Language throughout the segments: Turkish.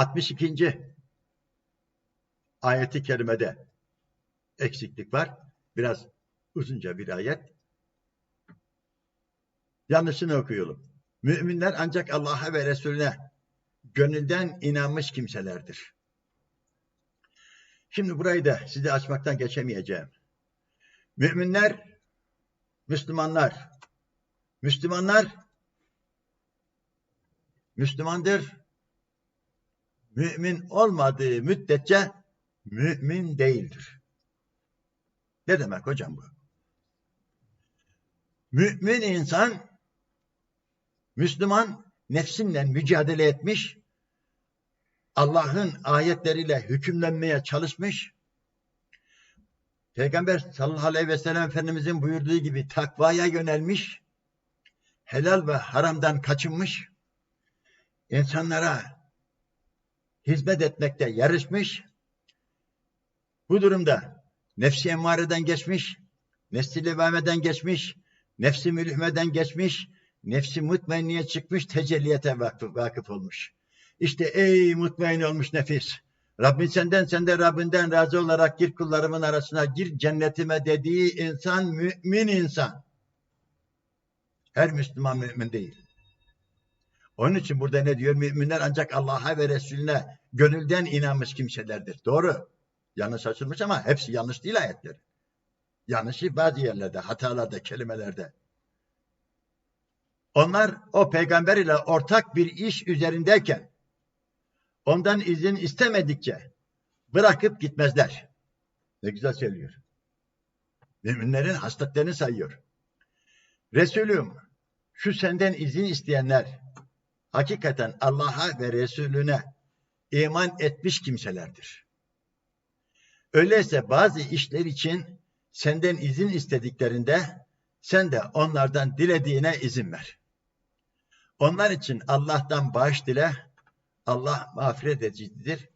62. ayeti kerimede eksiklik var. Biraz uzunca bir ayet. Yanlışını okuyalım. Müminler ancak Allah'a ve Resulüne gönülden inanmış kimselerdir. Şimdi burayı da size açmaktan geçemeyeceğim. Müminler, Müslümanlar, Müslümanlar Müslümandır. Mümin olmadığı müddetçe mümin değildir. Ne demek hocam bu? Mümin insan Müslüman nefsinle mücadele etmiş, Allah'ın ayetleriyle hükümlenmeye çalışmış, Peygamber sallallahu aleyhi ve sellem Efendimizin buyurduğu gibi takvaya yönelmiş, helal ve haramdan kaçınmış, insanlara hizmet etmekte yarışmış, bu durumda nefsi emmareden geçmiş, nesli levameden geçmiş, nefsi mülhmeden geçmiş, nefsi mutmainniye çıkmış, tecelliyete vakıf, vakıf olmuş. İşte ey mutmain olmuş nefis, Rabbin senden, sen de Rabbinden razı olarak gir kullarımın arasına, gir cennetime dediği insan mümin insan. Her Müslüman mümin değil. Onun için burada ne diyor? Müminler ancak Allah'a ve Resulüne gönülden inanmış kimselerdir. Doğru. Yanlış açılmış ama hepsi yanlış değil ayetler. Yanlışı bazı yerlerde, hatalarda, kelimelerde. Onlar o peygamber ile ortak bir iş üzerindeyken ondan izin istemedikçe bırakıp gitmezler. Ne güzel söylüyor. Müminlerin hasletlerini sayıyor. Resulüm şu senden izin isteyenler hakikaten Allah'a ve Resulüne iman etmiş kimselerdir. Öyleyse bazı işler için senden izin istediklerinde sen de onlardan dilediğine izin ver. Onlar için Allah'tan bağış dile, Allah mağfiret edicidir,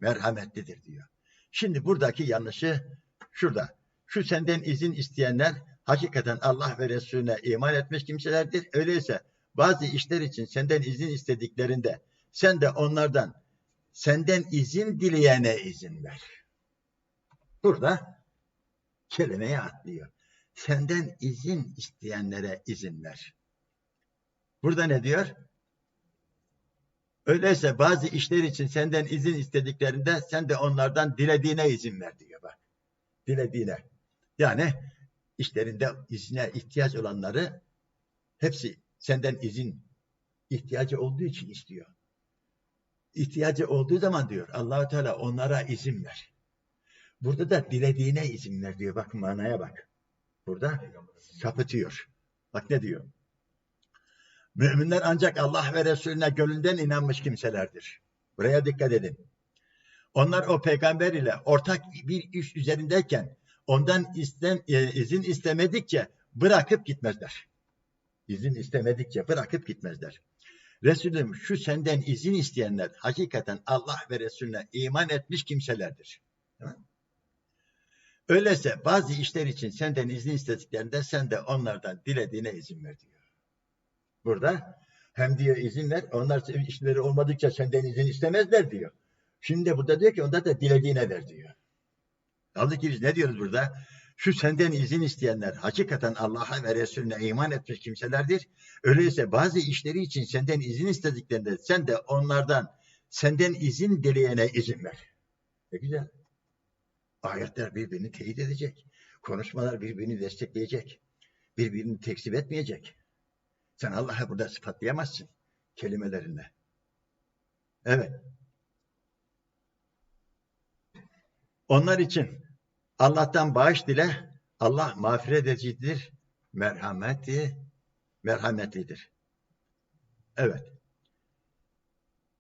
merhametlidir diyor. Şimdi buradaki yanlışı şurada. Şu senden izin isteyenler hakikaten Allah ve Resulüne iman etmiş kimselerdir. Öyleyse bazı işler için senden izin istediklerinde sen de onlardan senden izin dileyene izin ver. Burada kelimeye atlıyor. Senden izin isteyenlere izin ver. Burada ne diyor? Öyleyse bazı işler için senden izin istediklerinde sen de onlardan dilediğine izin ver diyor bak. Dilediğine. Yani işlerinde izine ihtiyaç olanları hepsi senden izin ihtiyacı olduğu için istiyor. İhtiyacı olduğu zaman diyor Allahu Teala onlara izin ver. Burada da dilediğine izin ver diyor. Bak manaya bak. Burada sapıtıyor. Bak ne diyor? Müminler ancak Allah ve Resulüne gönülden inanmış kimselerdir. Buraya dikkat edin. Onlar o peygamber ile ortak bir iş üzerindeyken ondan isten, e, izin istemedikçe bırakıp gitmezler. İzin istemedikçe bırakıp gitmezler. Resulüm şu senden izin isteyenler hakikaten Allah ve Resulüne iman etmiş kimselerdir. Öyleyse bazı işler için senden izin istediklerinde sen de onlardan dilediğine izin ver diyor. Burada hem diyor izin ver, onlar işleri olmadıkça senden izin istemezler diyor. Şimdi burada diyor ki onda da dilediğine ver diyor. Halbuki biz ne diyoruz burada? Şu senden izin isteyenler hakikaten Allah'a ve Resulüne iman etmiş kimselerdir. Öyleyse bazı işleri için senden izin istediklerinde sen de onlardan senden izin dileyene izin ver. Ne güzel. Ayetler birbirini teyit edecek. Konuşmalar birbirini destekleyecek. Birbirini tekzip etmeyecek. Sen Allah'ı burada sıfatlayamazsın kelimelerinde. Evet. Onlar için Allah'tan bağış dile. Allah mağfiret edicidir, merhameti, merhametlidir. Evet.